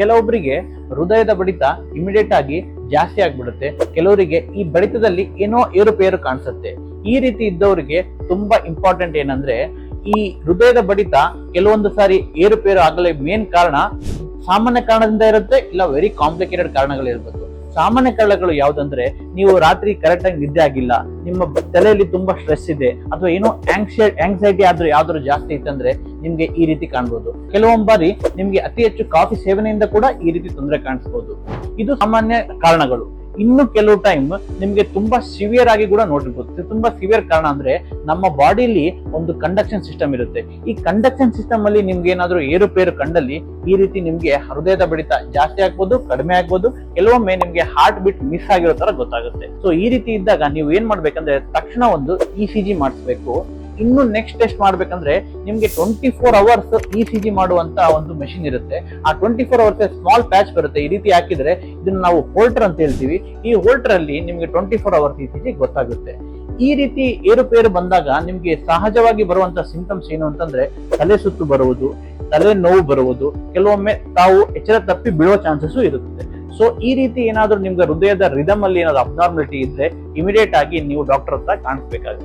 ಕೆಲವೊಬ್ಬರಿಗೆ ಹೃದಯದ ಬಡಿತ ಇಮಿಡಿಯೇಟ್ ಆಗಿ ಜಾಸ್ತಿ ಆಗ್ಬಿಡುತ್ತೆ. ಕೆಲವರಿಗೆ ಈ ಬಡಿತದಲ್ಲಿ ಏನೋ ಏರುಪೇರು ಕಾಣಿಸುತ್ತೆ. ಈ ರೀತಿ ಇದ್ದವರಿಗೆ ತುಂಬಾ ಇಂಪಾರ್ಟೆಂಟ್ ಏನಂದ್ರೆ, ಈ ಹೃದಯದ ಬಡಿತ ಕೆಲವೊಂದು ಸಾರಿ ಏರುಪೇರು ಆಗಲೇ ಮೇನ್ ಕಾರಣ ಸಾಮಾನ್ಯ ಕಾರಣದಿಂದ ಇರುತ್ತೆ, ಇಲ್ಲ ವೆರಿ ಕಾಂಪ್ಲಿಕೇಟೆಡ್ ಕಾರಣಗಳಿರ್ಬೋದು ಸಾಮಾನ್ಯ ಕಾರಣಗಳು ಯಾವ್ದಂದ್ರೆ ನೀವು ರಾತ್ರಿ ಕರೆಕ್ಟ್ ಆಗಿ ನಿದ್ದೆ ಆಗಿಲ್ಲ, ನಿಮ್ಮ ತಲೆಯಲ್ಲಿ ತುಂಬಾ ಸ್ಟ್ರೆಸ್ ಇದೆ, ಅಥವಾ ಏನೋ ಆಂಗ್ಸೈಟಿ ಆದ್ರೂ ಯಾವ್ದಾದ್ರು ಜಾಸ್ತಿ ಇತ್ತಂದ್ರೆ ನಿಮ್ಗೆ ಈ ರೀತಿ ಕಾಣ್ಬೋದು. ಕೆಲವೊಂದ್ ಬಾರಿ ನಿಮ್ಗೆ ಅತಿ ಹೆಚ್ಚು ಕಾಫಿ ಸೇವನೆಯಿಂದ ಕೂಡ ಈ ರೀತಿ ತೊಂದರೆ ಕಾಣಿಸ್ಬೋದು. ಇದು ಸಾಮಾನ್ಯ ಕಾರಣಗಳು. ಇನ್ನು ಕೆಲವು ಟೈಮ್ ನಿಮಗೆ ತುಂಬಾ ಸಿವಿಯರ್ ಆಗಿ ಕೂಡ ನೋಡಿರ್ಬೋದು. ತುಂಬಾ ಸಿವಿಯರ್ ಕಾರಣ ಅಂದ್ರೆ ನಮ್ಮ ಬಾಡಿಲಿ ಒಂದು ಕಂಡಕ್ಷನ್ ಸಿಸ್ಟಮ್ ಇರುತ್ತೆ. ಈ ಕಂಡಕ್ಷನ್ ಸಿಸ್ಟಮ್ ಅಲ್ಲಿ ನಿಮ್ಗೆ ಏನಾದ್ರೂ ಏರುಪೇರು ಕಂಡಲ್ಲಿ ಈ ರೀತಿ ನಿಮ್ಗೆ ಹೃದಯದ ಬಡಿತ ಜಾಸ್ತಿ ಆಗ್ಬೋದು, ಕಡಿಮೆ ಆಗ್ಬೋದು, ಕೆಲವೊಮ್ಮೆ ನಿಮ್ಗೆ ಹಾರ್ಟ್ ಬೀಟ್ ಮಿಸ್ ಆಗಿರೋ ತರ ಗೊತ್ತಾಗುತ್ತೆ. ಸೊ ಈ ರೀತಿ ಇದ್ದಾಗ ನೀವು ಏನ್ ಮಾಡ್ಬೇಕಂದ್ರೆ ತಕ್ಷಣ ಒಂದು ಇ ಸಿ ಜಿ ಮಾಡಿಸ್ಬೇಕು. ಇನ್ನು ನೆಕ್ಸ್ಟ್ ಟೆಸ್ಟ್ ಮಾಡ್ಬೇಕಂದ್ರೆ ನಿಮ್ಗೆ twenty four hours E C G ಮಾಡುವಂತ ಒಂದು ಮೆಷಿನ್ ಇರುತ್ತೆ. ಆ twenty four hours small patch ಬರುತ್ತೆ. ಈ ರೀತಿ ಹಾಕಿದ್ರೆ ಇದನ್ನ ನಾವು ಹೋಲ್ಟರ್ ಅಂತ ಹೇಳ್ತೀವಿ. ಈ ಹೋಲ್ಟರ್ ಅಲ್ಲಿ ನಿಮ್ಗೆ twenty four hours E C G ಗೊತ್ತಾಗುತ್ತೆ. ಈ ರೀತಿ ಏರುಪೇರು ಬಂದಾಗ ನಿಮ್ಗೆ ಸಹಜವಾಗಿ ಬರುವಂತ ಸಿಂಟಮ್ಸ್ ಏನು ಅಂತಂದ್ರೆ ತಲೆ ಸುತ್ತು ಬರುವುದು, ತಲೆ ನೋವು ಬರುವುದು, ಕೆಲವೊಮ್ಮೆ ತಾವು ಎಚ್ಚರ ತಪ್ಪಿ ಬೀಳೋ ಚಾನ್ಸಸ್ ಇರುತ್ತೆ. ಸೊ ಈ ರೀತಿ ಏನಾದ್ರೂ ನಿಮ್ಗೆ ಹೃದಯದ ರಿದಮ್ ಅಲ್ಲಿ ಏನಾದ್ರು ಅಬ್ನಾರ್ಮಲಿಟಿ ಇದ್ರೆ ಇಮಿಡಿಯೇಟ್ ಆಗಿ ನೀವು ಡಾಕ್ಟರ್ ಹತ್ರ ಕಾಣಿಸ್ಬೇಕಾಗುತ್ತೆ.